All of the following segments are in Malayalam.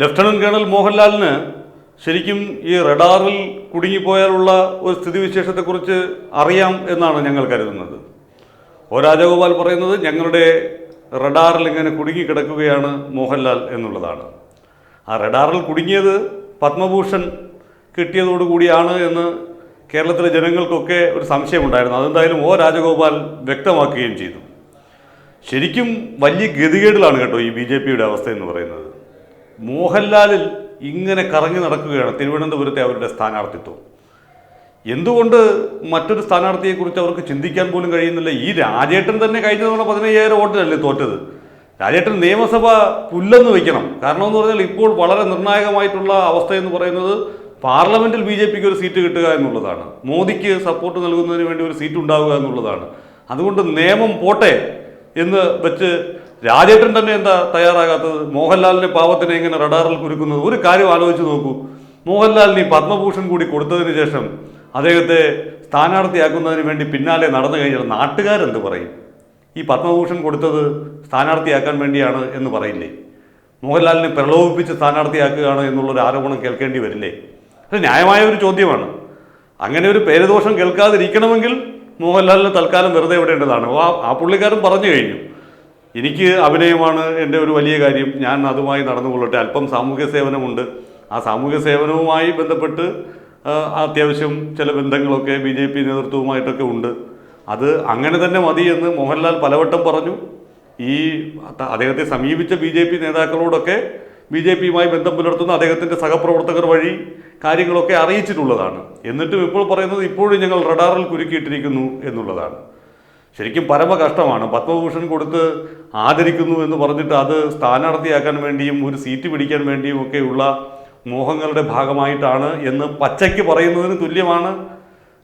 ലഫ്റ്റനന്റ് കേണൽ മോഹൻലാലിന് ശരിക്കും ഈ റഡാറിൽ കുടുങ്ങിപ്പോയാലുള്ള ഒരു സ്ഥിതിവിശേഷത്തെക്കുറിച്ച് അറിയാം എന്നാണ് ഞങ്ങൾ കരുതുന്നത്. ഓ രാജഗോപാൽ പറയുന്നത് ഞങ്ങളുടെ റഡാറിൽ ഇങ്ങനെ കുടുങ്ങിക്കിടക്കുകയാണ് മോഹൻലാൽ എന്നുള്ളതാണ്. ആ റഡാറിൽ കുടുങ്ങിയത് പത്മഭൂഷൺ കിട്ടിയതോടുകൂടിയാണ് എന്ന് കേരളത്തിലെ ജനങ്ങൾക്കൊക്കെ ഒരു സംശയമുണ്ടായിരുന്നു. അതെന്തായാലും ഓ രാജഗോപാൽ വ്യക്തമാക്കുകയും ചെയ്തു. ശരിക്കും വലിയ ഗതികേടിലാണ് കേട്ടോ ഈ ബി അവസ്ഥ എന്ന് പറയുന്നത്. മോഹൻലാലിൽ ഇങ്ങനെ കറങ്ങി നടക്കുകയാണ്. തിരുവനന്തപുരത്തെ അവരുടെ സ്ഥാനാർത്ഥിത്വം. എന്തുകൊണ്ട് മറ്റൊരു സ്ഥാനാർത്ഥിയെക്കുറിച്ച് അവർക്ക് ചിന്തിക്കാൻ പോലും കഴിയുന്നില്ല? ഈ രാജേട്ടൻ തന്നെ കഴിഞ്ഞ തവണ പതിനയ്യായിരം വോട്ടിനല്ലേ തോറ്റത്? രാജേട്ടൻ നിയമസഭ പുല്ലെന്ന് വയ്ക്കണം കാരണം എന്ന് പറഞ്ഞാൽ ഇപ്പോൾ വളരെ നിർണായകമായിട്ടുള്ള അവസ്ഥ എന്ന് പറയുന്നത് പാർലമെന്റിൽ ബി ജെ പിക്ക് ഒരു സീറ്റ് കിട്ടുക എന്നുള്ളതാണ്. മോദിക്ക് സപ്പോർട്ട് നൽകുന്നതിന് വേണ്ടി ഒരു സീറ്റ് ഉണ്ടാവുക എന്നുള്ളതാണ്. അതുകൊണ്ട് നിയമം പോട്ടെ. എന്ന് വെച്ച് രാജേട്ടൻ തന്നെ എന്താ തയ്യാറാകാത്തത്? മോഹൻലാലിന്റെ പാവത്തിനെ ഇങ്ങനെ റഡാറിൽ കുരുക്കുന്നത്? ഒരു കാര്യം ആലോചിച്ച് നോക്കൂ. മോഹൻലാലിന് ഈ പത്മഭൂഷൺ കൂടി കൊടുത്തതിന് ശേഷം അദ്ദേഹത്തെ സ്ഥാനാർത്ഥിയാക്കുന്നതിന് വേണ്ടി പിന്നാലെ നടന്നു കഴിഞ്ഞാൽ നാട്ടുകാരെന്ത് പറയും? ഈ പത്മഭൂഷൺ കൊടുത്തത് സ്ഥാനാർത്ഥിയാക്കാൻ വേണ്ടിയാണ് എന്ന് പറയില്ലേ? മോഹൻലാലിനെ പ്രലോഭിപ്പിച്ച് സ്ഥാനാർത്ഥിയാക്കുകയാണ് എന്നുള്ളൊരു ആരോപണം കേൾക്കേണ്ടി വരില്ലേ? അത് ന്യായമായ ഒരു ചോദ്യമാണ്. അങ്ങനെ ഒരു പേരുദോഷം കേൾക്കാതിരിക്കണമെങ്കിൽ മോഹൻലാലിന് തൽക്കാലം വെറുതെ വിടേണ്ടതാണ് ആ ആ പുള്ളിക്കാരൻ പറഞ്ഞു കഴിഞ്ഞു. എനിക്ക് അഭിനയമാണ് എന്റെ ഒരു വലിയ കാര്യം. ഞാൻ അതുമായി നടന്നുകൊള്ളട്ടെ. അല്പം സാമൂഹ്യ സേവനമുണ്ട്. ആ സാമൂഹ്യ സേവനവുമായി ബന്ധപ്പെട്ട് അത്യാവശ്യം ചില ബന്ധങ്ങളൊക്കെ ബി ജെ പി നേതൃത്വവുമായിട്ടൊക്കെ ഉണ്ട്. അത് അങ്ങനെ തന്നെ മതി എന്ന് മോഹൻലാൽ പലവട്ടം പറഞ്ഞു. ഈ അദ്ദേഹത്തെ സമീപിച്ച ബി നേതാക്കളോടൊക്കെ ബി ജെ പിയുമായി ബന്ധം പുലർത്തുന്ന അദ്ദേഹത്തിന്റെ സഹപ്രവർത്തകർ വഴി കാര്യങ്ങളൊക്കെ അറിയിച്ചിട്ടുള്ളതാണ്. എന്നിട്ടും ഇപ്പോൾ പറയുന്നത് ഇപ്പോഴും ഞങ്ങൾ റഡാറിൽ കുരുക്കിയിട്ടിരിക്കുന്നു എന്നുള്ളതാണ്. ശരിക്കും പരമ കഷ്ടമാണ് പത്മഭൂഷൺ കൊടുത്ത് ആദരിക്കുന്നു എന്ന് പറഞ്ഞിട്ട് അത് സ്ഥാനാർത്ഥിയാക്കാൻ വേണ്ടിയും ഒരു സീറ്റ് പിടിക്കാൻ വേണ്ടിയും ഒക്കെയുള്ള മോഹങ്ങളുടെ ഭാഗമായിട്ടാണ് എന്ന് പച്ചയ്ക്ക് പറയുന്നതിന് തുല്യമാണ്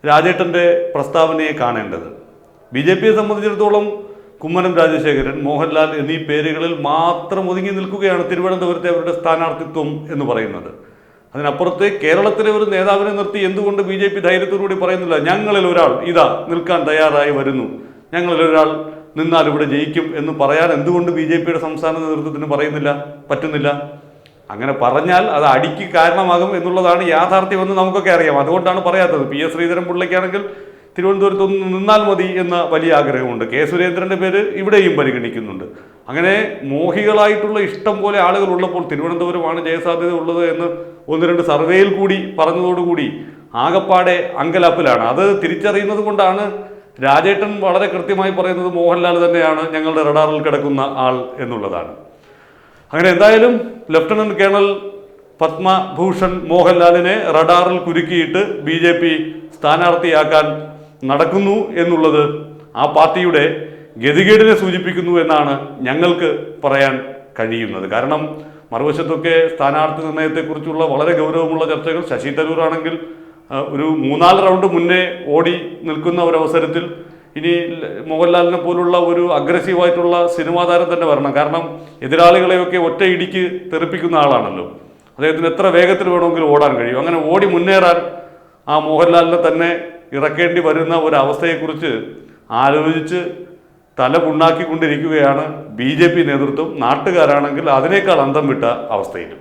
രാജേട്ടന്റെ പ്രസ്താവനയെ കാണേണ്ടത്. ബി ജെ പിയെ സംബന്ധിച്ചിടത്തോളം കുമ്മനം രാജശേഖരൻ മോഹൻലാൽ എന്നീ പേരുകളിൽ മാത്രം ഒതുങ്ങി നിൽക്കുകയാണ് തിരുവനന്തപുരത്തെ അവരുടെ സ്ഥാനാർത്ഥിത്വം എന്ന് പറയുന്നത്. അതിനപ്പുറത്ത് കേരളത്തിലെ ഒരു നേതാവിനെ നിർത്തി എന്തുകൊണ്ട് ബി ജെ പി ധൈര്യത്തോടുകൂടി പറയുന്നില്ല? ഞങ്ങളിൽ ഒരാൾ ഇതാ നിൽക്കാൻ തയ്യാറായി വരുന്നു. ഞങ്ങളിൽ ഒരാൾ നിന്നാൽ ഇവിടെ ജയിക്കും എന്ന് പറയാൻ എന്തുകൊണ്ട് ബി ജെ പിയുടെ സംസ്ഥാന നേതൃത്വത്തിന് പറയുന്നില്ല? പറ്റുന്നില്ല. അങ്ങനെ പറഞ്ഞാൽ അത് അടിക്ക് കാരണമാകും എന്നുള്ളതാണ് യാഥാർത്ഥ്യമെന്ന് നമുക്കൊക്കെ അറിയാം. അതുകൊണ്ടാണ് പറയാത്തത്. പി എസ് ശ്രീധരൻ പിള്ളയ്ക്കാണെങ്കിൽ തിരുവനന്തപുരത്ത് ഒന്ന് നിന്നാൽ മതി എന്ന വലിയ ആഗ്രഹമുണ്ട്. കെ സുരേന്ദ്രന്റെ പേര് ഇവിടെയും പരിഗണിക്കുന്നുണ്ട്. അങ്ങനെ മോഹികളായിട്ടുള്ള ഇഷ്ടം പോലെ ആളുകൾ ഉള്ളപ്പോൾ തിരുവനന്തപുരമാണ് ജയസാധ്യത ഉള്ളത് എന്ന് ഒന്ന് രണ്ട് സർവേയിൽ കൂടി പറഞ്ഞതോടുകൂടി ആകപ്പാടെ അങ്കലാപ്പിലാണ്. അത് തിരിച്ചറിയുന്നത് കൊണ്ടാണ് രാജേട്ടൻ വളരെ കൃത്യമായി പറയുന്നത് മോഹൻലാൽ തന്നെയാണ് ഞങ്ങളുടെ റഡാറിൽ കിടക്കുന്ന ആൾ എന്നുള്ളതാണ്. അങ്ങനെ എന്തായാലും ലഫ്റ്റനന്റ് കേണൽ പത്മഭൂഷൺ മോഹൻലാലിനെ റഡാറിൽ കുരുക്കിയിട്ട് ബി ജെ പി സ്ഥാനാർത്ഥിയാക്കാൻ നടക്കുന്നു എന്നുള്ളത് ആ പാർട്ടിയുടെ ഗതികേടിനെ സൂചിപ്പിക്കുന്നു എന്നാണ് ഞങ്ങൾക്ക് പറയാൻ കഴിയുന്നത്. കാരണം മറുവശത്തൊക്കെ സ്ഥാനാർത്ഥി നിർണയത്തെക്കുറിച്ചുള്ള വളരെ ഗൗരവമുള്ള ചർച്ചകൾ ശശി തരൂർ ആണെങ്കിൽ ഒരു മൂന്നാൽ റൗണ്ട് മുന്നേ ഓടി നിൽക്കുന്ന ഒരവസരത്തിൽ ഇനി മോഹൻലാലിനെ പോലുള്ള ഒരു അഗ്രസീവായിട്ടുള്ള സിനിമാ താരം തന്നെ വരണം. കാരണം എതിരാളികളെയൊക്കെ ഒറ്റ ഇടിക്ക് തെറിപ്പിക്കുന്ന ആളാണല്ലോ. അദ്ദേഹത്തിന് എത്ര വേഗത്തിൽ വേണമെങ്കിലും ഓടാൻ കഴിയും. അങ്ങനെ ഓടി മുന്നേറാൻ ആ മോഹൻലാലിനെ തന്നെ ഇറക്കേണ്ടി വരുന്ന ഒരവസ്ഥയെക്കുറിച്ച് ആലോചിച്ച് തല പുണ്ണാക്കിക്കൊണ്ടിരിക്കുകയാണ് ബി ജെ പി നേതൃത്വം. നാട്ടുകാരാണെങ്കിൽ അതിനേക്കാൾ അന്തം വിട്ട അവസ്ഥയിലും.